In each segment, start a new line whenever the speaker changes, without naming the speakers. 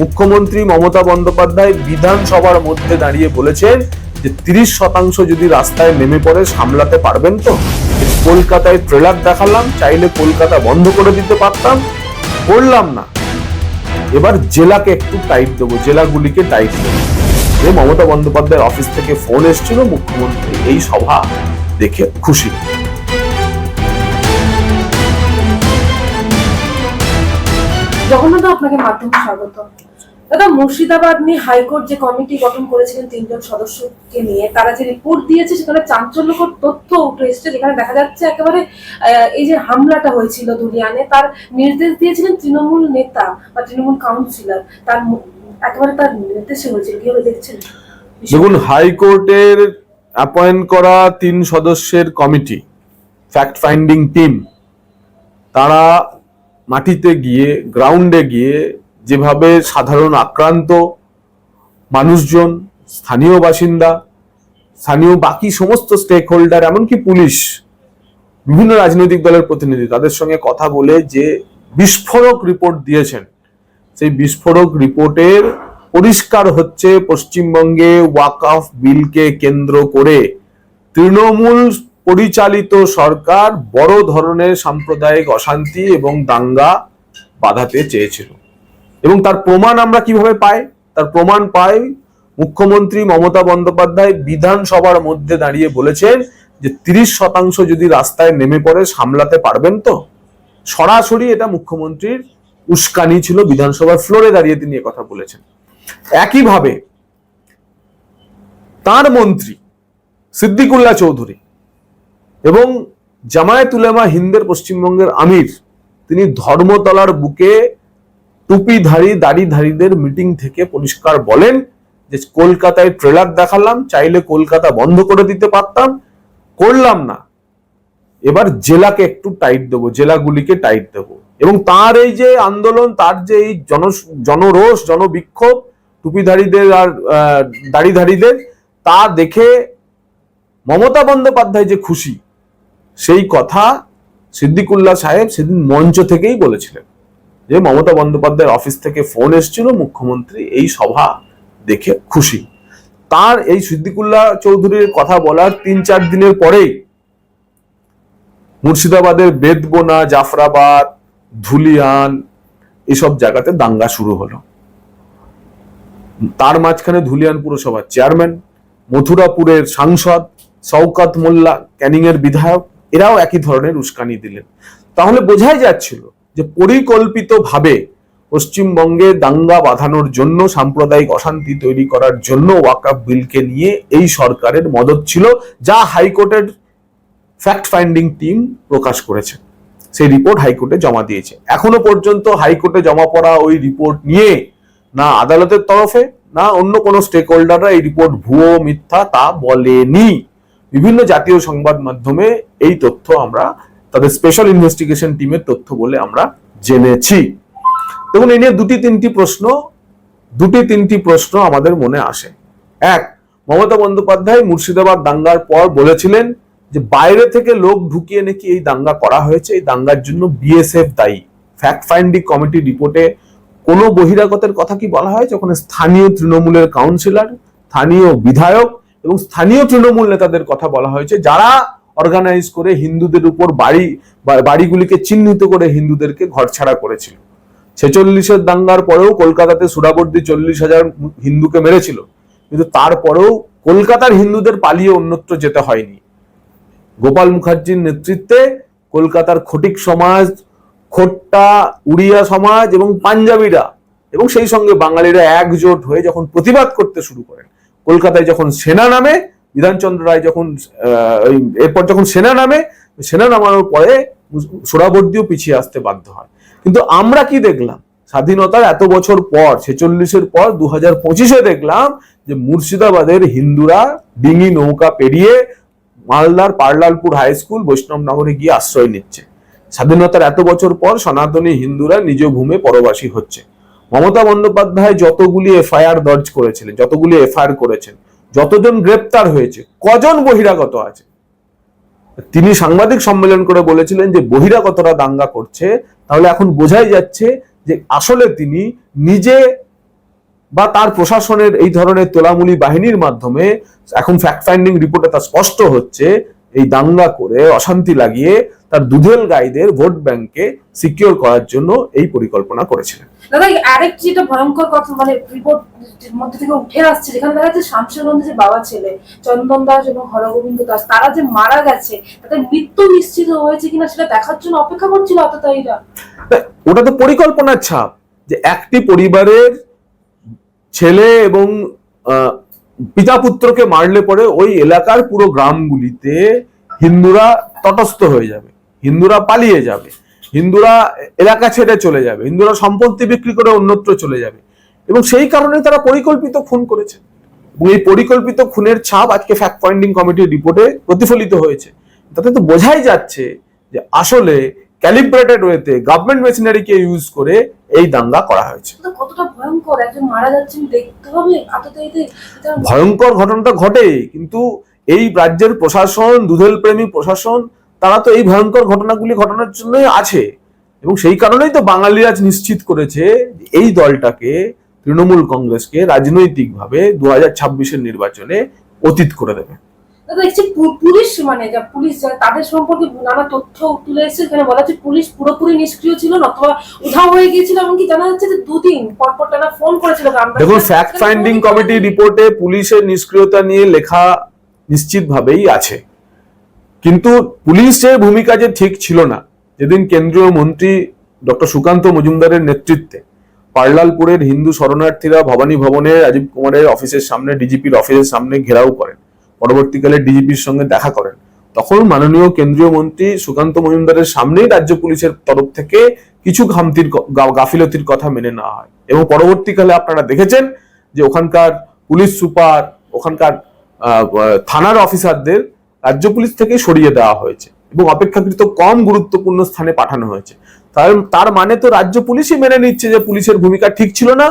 মুখ্যমন্ত্রী মমতা বন্দ্যোপাধ্যায় বিধানসভার মধ্যে দাঁড়িয়ে বলেছেন যে তিরিশ শতাংশ যদি রাস্তায় নেমে পড়ে সামলাতে পারবেন তো। কলকাতায় ট্রেলার দেখালাম, চাইলে কলকাতা বন্ধ করে দিতে পারতাম। করলাম না। এবার জেলাকে একটু টাইট দেবো, জেলাগুলিকে টাইট দেবো। যে মমতা বন্দ্যোপাধ্যায়ের অফিস থেকে ফোন এসেছিল, মুখ্যমন্ত্রী এই সভা দেখে খুশি।
জগন্নাথ, আপনাকে মাধ্যমে স্বাগত দাদা, মুর্শিদাবাদ নিয়ে হাইকোর্ট যে কমিটি গঠন করেছিলেন তিনজন সদস্যকে নিয়ে, তারা যে রিপোর্ট দিয়েছে সেখানে চাঞ্চল্যকর তথ্য উঠে এসেছে, যেখানে দেখা যাচ্ছে একেবারে এই যে হামলাটা হয়েছিল দুলিয়ানে তার নির্দেশ দিয়েছিলেন তৃণমূল নেতা বা তৃণমূল কাউন্সিলর তার একেবারে তার নির্দেশে হয়েছিল, কীভাবে দেখছেন?
দেখুন, হাইকোর্টের অ্যাপয়েন্ট করা তিন সদস্যের কমিটি ফ্যাক্ট ফাইন্ডিং টিম তারা মাটিতে গিয়ে গ্রাউন্ডে গিয়ে যেভাবে সাধারণ আক্রান্ত মানুষজন, স্থানীয় বাসিন্দা, স্থানীয় বাকি সমস্ত স্টেক হোল্ডার এমনকি পুলিশ, বিভিন্ন রাজনৈতিক দলের প্রতিনিধি তাদের সঙ্গে কথা বলে যে বিস্ফোরক রিপোর্ট দিয়েছেন। সেই বিস্ফোরক রিপোর্টের পরিষ্কার হচ্ছে পশ্চিমবঙ্গে ওয়াকফ বিলকে কেন্দ্র করে তৃণমূল পরিচালিত সরকার বড় ধরনের সাম্প্রদায়িক অশান্তি এবং দাঙ্গা বাধাতে চেয়েছিল। এবং তার প্রমাণ আমরা কীভাবে পাই? তার প্রমাণ পাই মুখ্যমন্ত্রী মমতা বন্দ্যোপাধ্যায় বিধানসভার মধ্যে দাঁড়িয়ে বলেছেন যে তিরিশ শতাংশ যদি রাস্তায় নেমে পড়ে সামলাতে পারবেন তো? সরাসরি এটা মুখ্যমন্ত্রীর উস্কানি ছিল, বিধানসভার ফ্লোরে দাঁড়িয়ে তিনি কথা বলেছেন। একইভাবে তার মন্ত্রী সিদ্দিকুল্লাহ চৌধুরী এবং জামায়াত উলেমা হিন্দের পশ্চিমবঙ্গের আমির, তিনি ধর্মতলার বুকে টুপিধারী দাড়িধারীদের মিটিং থেকে পরিষ্কার বলেন যে কলকাতায় ট্রেলার দেখালাম, চাইলে কলকাতা বন্ধ করে দিতে পারতাম। করলাম না। এবার জেলাকে একটু টাইট দেবো, জেলাগুলিকে টাইট দেবো। এবং তার এই যে আন্দোলন, তার যে এই জন, জনরোষ, জনবিক্ষোভ টুপিধারীদের আর দাড়িধারীদের তা দেখে মমতা বন্দ্যোপাধ্যায় যে খুশি, সেই কথা সিদ্দিকুল্লাহ সাহেব সেদিন মঞ্চ থেকেই বলেছিলেন। যে মমতা বন্দ্যোপাধ্যায়ের অফিস থেকে ফোন এসেছিল মুখ্যমন্ত্রী এই সভা দেখে খুশি। তার এই সিদ্দিকুল্লাহ চৌধুরীর কথা বলার তিন চার দিনের পরেই মুর্শিদাবাদের বেদবোনা, জাফরাবাদ, ধুলিয়ান এসব জায়গাতে দাঙ্গা শুরু হলো। তার মাঝখানে ধুলিয়ান পুরসভার চেয়ারম্যান মথুরাপুরের সাংসদ, শওকত মোল্লা ক্যানিং এর বিধায়ক, এরাও একই ধরনের উস্কানি দিলেন। তাহলে বোঝাই যাচ্ছিল যে পরিকল্পিতভাবে পশ্চিমবঙ্গে দাঙ্গা বাঁধানোর জন্য, সাম্প্রদায়িক অশান্তি তৈরি করার জন্য ওয়াকাফ বিলকে নিয়ে এই সরকারের মদত ছিল, যা হাইকোর্টের ফ্যাক্ট ফাইন্ডিং টিম প্রকাশ করেছে। সেই রিপোর্ট হাইকোর্টে জমা দিয়েছে। এখনও পর্যন্ত হাইকোর্টে জমা পড়া ওই রিপোর্ট নিয়ে না আদালতের তরফে, না অন্য কোনো স্টেক হোল্ডাররা এই রিপোর্ট ভুয়ো, মিথ্যা তা বলেনি। বিভিন্ন জাতীয় সংবাদ মাধ্যমে এই তথ্য আমরা তাদের স্পেশাল ইনভেস্টিগেশন টিমের তথ্য বলে আমরা জেনেছি। দেখুন এ নিয়ে দুটি তিনটি প্রশ্ন, দুটি তিনটি প্রশ্ন আমাদের মনে আসে। এক, মমতা বন্দ্যোপাধ্যায় মুর্শিদাবাদ দাঙ্গার পর বলেছিলেন যে বাইরে থেকে লোক ঢুকিয়ে নাকি এই দাঙ্গা করা হয়েছে, এই দাঙ্গার জন্য বিএসএফ দায়ী। ফ্যাক্ট ফাইন্ডিং কমিটি রিপোর্টে কোনো বহিরাগতের কথা কি বলা হয় যখন স্থানীয় তৃণমূলের কাউন্সিলর স্থানীয় বিধায়ক এবং স্থানীয় তৃণমূল নেতাদের কথা বলা হয়েছে। যারা অর্গানাইজ করে হিন্দুদের উপর বাড়ি বাড়িগুলিকে চিহ্নিত করে হিন্দুদেরকে ঘরছাড়া করেছিল। ছেচল্লিশের দাঙ্গার পরেও কলকাতাতে সুরাবর্দী চল্লিশ হাজার হিন্দুকে মেরেছিল। কিন্তু তারপরেও কলকাতার হিন্দুদের পালিয়ে অন্যত্র যেতে হয়নি। গোপাল মুখার্জির নেতৃত্বে কলকাতার খটিক সমাজ, খোট্টা, উড়িয়া সমাজ এবং পাঞ্জাবিরা এবং সেই সঙ্গে বাঙালিরা একজোট হয়ে যখন প্রতিবাদ করতে শুরু করেন, কলকাতায় যখন সেনা নামে বিধানচন্দ্র রায় যখন ওই এরপর যখন সেনা নামে, সেনা নামানোর পরে সোরাবর্দিও পিছিয়ে আসতে বাধ্য হয়। কিন্তু আমরা কি দেখলাম? স্বাধীনতার এত বছর পর, ছেচল্লিশের পর দু হাজার পঁচিশে দেখলাম যে মুর্শিদাবাদের হিন্দুরা ডিঙি নৌকা পেরিয়ে মালদার পার্লালপুর হাই স্কুল বৈষ্ণবনগরে গিয়ে আশ্রয় নিচ্ছে। স্বাধীনতার এত বছর পর সনাতনী হিন্দুরা নিজ ভূমে পরবাসী হচ্ছে। মমতা বন্দ্যোপাধ্যায় যতগুলি এফআইআর দর্জ করেছিলেন, যতগুলি এফআইআর করেছেন যতজন গ্রেপ্তার হয়েছে, কজন বহিরাগত আছে? তিনি সাংবাদিক সম্মেলন করে বলেছিলেন যে বহিরাগতরা দাঙ্গা করছে। তাহলে এখন বোঝাই যাচ্ছে যে আসলে তিনি নিজে বা তার প্রশাসনের এই ধরনের তোলামুলি বাহিনীর মাধ্যমে এখন ফ্যাক্ট ফাইন্ডিং রিপোর্টে তা স্পষ্ট হচ্ছে এই দাঙ্গা করে অশান্তি লাগিয়ে তার দুধেল গাইদের ভোট ব্যাংকে সিকিউর করার জন্য এই পরিকল্পনা করেছিলেন।
দাদা এই আরেক যেটা ভয়ঙ্কর কথা মানে রিপোর্ট মধ্যে থেকে উঠে আসছে যেখানে দেখা যাচ্ছে শামশেরগঞ্জে যে বাবা ছেলে চন্দন দাস এবং হরগোবিন্দ দাস তারা যে মারা গেছে তাদের মৃত্যু নিশ্চিত হয়েছে কিনা সেটা দেখার জন্য অপেক্ষা করছিল আততায়ীরা
ওটা তো পরিকল্পনার ছাপ যে একটি পরিবারের ছেলে এবং পিতা পুত্রকে মারলে পরে ওই এলাকার পুরো গ্রামগুলিতে হিন্দুরা তটস্থ হয়ে যাবে, হিন্দুরা পালিয়ে যাবে, হিন্দুরা এলাকা ছেড়ে চলে যাবে, হিন্দুরা সম্পত্তি বিক্রি করে অন্যত্র চলে যাবে। এবং সেই কারণে তারা পরিকল্পিত খুন করেছে। এবং এই পরিকল্পিত খুনের ছাপ আজকে ফ্যাক্ট ফাইন্ডিং কমিটির রিপোর্টে প্রতিফলিত হয়েছে। তাতে তো বোঝাই যাচ্ছে যে আসলে ক্যালিব্রেটেড ওয়েতে গভর্নমেন্ট মেশিনারিকে ইউজ করে এই দাঙ্গা করা হয়েছে।
ভয়ঙ্কর?
ঘটনাটা ঘটে কিন্তু এই রাজ্যের প্রশাসন দুধেল প্রেমী প্রশাসন তারা তো এই ভয়ঙ্কর ঘটনাগুলি ঘটনার জন্যই আছে। এবং সেই কারণেই তো বাঙালি আজ নিশ্চিত করেছে এই দলটাকে তৃণমূল কংগ্রেসকে রাজনৈতিকভাবে দু হাজার ছাব্বিশের নির্বাচনে অতীত করে দেবে।
দেখছি পুলিশ মানে যা পুলিশ তাদের সম্পর্কে নানা তথ্য তুলে এসেছে। এখানে বলা হচ্ছে পুলিশ পুরোপুরি নিষ্ক্রিয় ছিল অথবা উধাও হয়ে গিয়েছিল, এমনকি জানা যাচ্ছে যে দুদিন পরপর টানা ফোন করেছিল।
দেখুন ফ্যাক্ট ফাইন্ডিং কমিটি রিপোর্টে পুলিশের নিষ্ক্রিয়তা নিয়ে লেখা নিশ্চিতভাবেই আছে। কিন্তু পুলিশের ভূমিকা যে ঠিক ছিল না, যেদিন কেন্দ্রীয় মন্ত্রী ডক্টর সুকান্ত মজুমদারের নেতৃত্বে পার্লালপুরের হিন্দু শরণার্থীরা ভবানী ভবনে রাজীব কুমারের অফিসের সামনে, ডিজিপির অফিসের সামনে ঘেরাও করেন। পরবর্তীকালে ডিজিপির সঙ্গে দেখা করেন। তখন মাননীয় কেন্দ্রীয় মন্ত্রী সুকান্ত মজুমদারের সামনেই রাজ্য পুলিশের তরফ থেকে কিছু ঘামতির গাফিলতির কথা মেনে নেওয়া হয়। এবং পরবর্তীকালে আপনারা দেখেছেন যে ওখানকার পুলিশ সুপার, ওখানকার থানার অফিসারদের রাজ্য পুলিশ থেকে সরিয়ে দেওয়া হয়েছে এবং অপেক্ষাকৃত কম গুরুত্বপূর্ণ স্থানে পাঠানো হয়েছে। তার তার মানে তো রাজ্য পুলিশই মেনে নিচ্ছে যে পুলিশের ভূমিকা ঠিক ছিল না।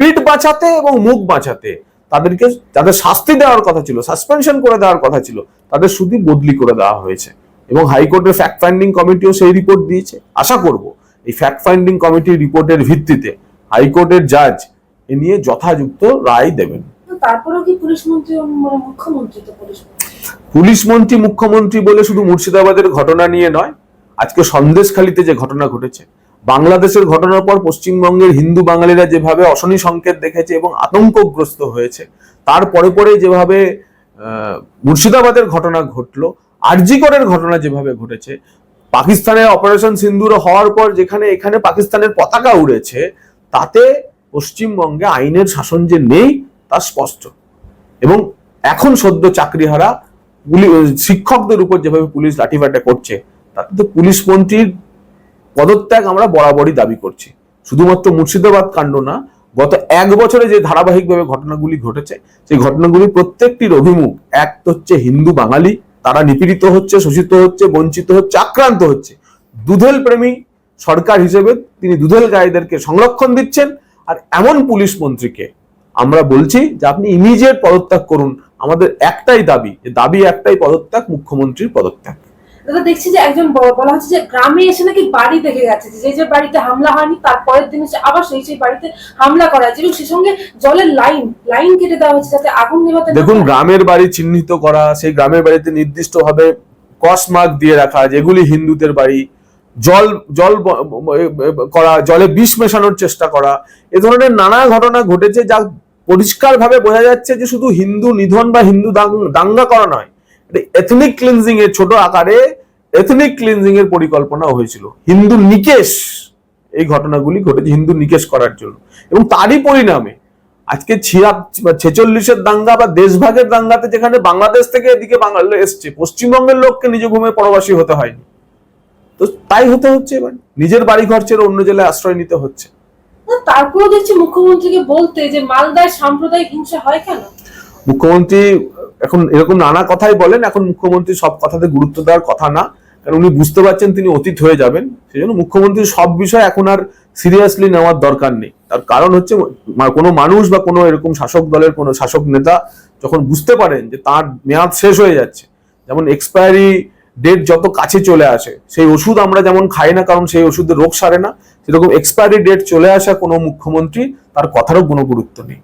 পিঠ বাঁচাতে এবং মুখ বাঁচাতে। তাদেরকে যাদের শাস্তি দেওয়ার কথা ছিল সাসপেনশন করে দেওয়ার কথা ছিল তাদের শুধু বদলি করে দেওয়া হয়েছে। এবং হাইকোর্টের ফ্যাক্ট ফাইন্ডিং কমিটিও সেই রিপোর্ট দিয়েছে। আশা করব এই ফ্যাক্ট ফাইন্ডিং কমিটির রিপোর্টের ভিত্তিতে হাইকোর্টের জাজ এ নিয়ে যথাযুক্ত রায় দেবেন।
কিন্তু তারপরেও কি পুলিশ মন্ত্রী মুখ্যমন্ত্রী তো পুলিশ মন্ত্রী?
পুলিশ মন্ত্রী মুখ্যমন্ত্রী বলে শুধু মুর্শিদাবাদের ঘটনা নিয়ে নয় আজকে সন্দেশখালিতে যে ঘটনা ঘটেছে বাংলাদেশের ঘটনার পর পশ্চিমবঙ্গের হিন্দু বাঙালিরা যেভাবে অশনি সংকেত দেখেছে এবং আতঙ্কগ্রস্ত হয়েছে, তার পরে পরে যেভাবে মুর্শিদাবাদের ঘটনা ঘটলো, আরজিকরের ঘটনা যেভাবে ঘটেছে, পাকিস্তানের অপারেশন সিন্দুর হওয়ার পর যেখানে, এখানে পাকিস্তানের পতাকা উড়েছে, তাতে পশ্চিমবঙ্গে আইনের শাসন যে নেই তা স্পষ্ট। এবং এখন সদ্য চাকরিহারা শিক্ষকদের উপর যেভাবে পুলিশ লাঠিফাটা করছে, তাতে তো পুলিশ মন্ত্রীর পদত্যাগ আমরা বরাবরই দাবি করছি। শুধুমাত্র মুর্শিদাবাদ কাণ্ড না, গত এক বছরে যে ধারাবাহিকভাবে ঘটনাগুলি ঘটেছে, সেই ঘটনাগুলি প্রত্যেকটির অভিমুখ। এক তো হচ্ছে হিন্দু বাঙালি, তারা নিপীড়িত হচ্ছে, শোষিত হচ্ছে, বঞ্চিত হচ্ছে, আক্রান্ত হচ্ছে। দুধেল প্রেমী সরকার হিসেবে তিনি দুধেল গায়েদেরকে সংরক্ষণ দিচ্ছেন, আর এমন পুলিশ মন্ত্রীকে আমরা বলছি যে আপনি ইমিডিয়েট পদত্যাগ করুন। আমাদের একটাই দাবি দাবি একটাই পদত্যাগ, মুখ্যমন্ত্রীর পদত্যাগ।
দাদা দেখছি যে একজন ব- বলা হচ্ছে যে গ্রামে এসে নাকি বাড়ি দেখে গেছে যে যে বাড়িতে হামলা হয়নি তার পরের দিন এসে আবার সেই সেই বাড়িতে হামলা করা হয়েছে এবং সে সঙ্গে জলের লাইন লাইন কেটে দেওয়া হচ্ছে যাতে আগুন নেভাতে
দেখুন গ্রামের বাড়ি চিহ্নিত করা সেই গ্রামের বাড়িতে নির্দিষ্টভাবে কস মার্ক দিয়ে রাখা যেগুলি হিন্দুদের বাড়ি। জল জল করা জলে বিষ মেশানোর চেষ্টা করা এ ধরনের নানা ঘটনা ঘটেছে যা পরিষ্কারভাবে বোঝা যাচ্ছে যে শুধু হিন্দু নিধন বা হিন্দু দাঙ্গ- দাঙ্গা করা নয় এথনিক ক্লিনজিং এর ছোট আকারে এথনিক ক্লিনজিং এর পরিকল্পনা হয়েছিল। হিন্দু নিকেশ এই ঘটনাগুলি ঘটেছে হিন্দু নিকেশ করার জন্য। এবং তারই পরিণামে আজকে ছিয়া ছেচল্লিশের দাঙ্গা বা দেশভাগের দাঙ্গাতে যেখানে বাংলাদেশ থেকে এদিকে বাঙালি এসছে পশ্চিমবঙ্গের লোককে নিজ ঘুমে পরবাসী হতে হয়নি। তো তাই হতে হচ্ছে এবার। নিজের বাড়ি ঘর ছেড়ে অন্য জেলায় আশ্রয় নিতে হচ্ছে।
না, তারপরেও দেখছি মুখ্যমন্ত্রীকে বলতে যে মালদায় সাম্প্রদায়িক হিংসা হয় কেন?
মুখ্যমন্ত্রী এখন এরকম নানা কথাই বলেন এখন মুখ্যমন্ত্রী সব কথাতে গুরুত্ব দেওয়ার কথা না। কারণ উনি বুঝতে পারছেন তিনি অতীত হয়ে যাবেন সেই জন্য মুখ্যমন্ত্রীর সব বিষয় এখন আর সিরিয়াসলি নেওয়ার দরকার নেই। তার কারণ হচ্ছে কোনো মানুষ বা কোনো এরকম শাসক দলের কোনো শাসক নেতা যখন বুঝতে পারেন যে তার মেয়াদ শেষ হয়ে যাচ্ছে, যেমন এক্সপায়ারি ডেট যত কাছে চলে আসে, সেই ওষুধ আমরা যেমন খাই না, কারণ সেই ওষুধের রোগ সারে না, সেরকম এক্সপায়ারি ডেট চলে আসা কোনো মুখ্যমন্ত্রী তার কথারও কোনো গুরুত্ব নেই।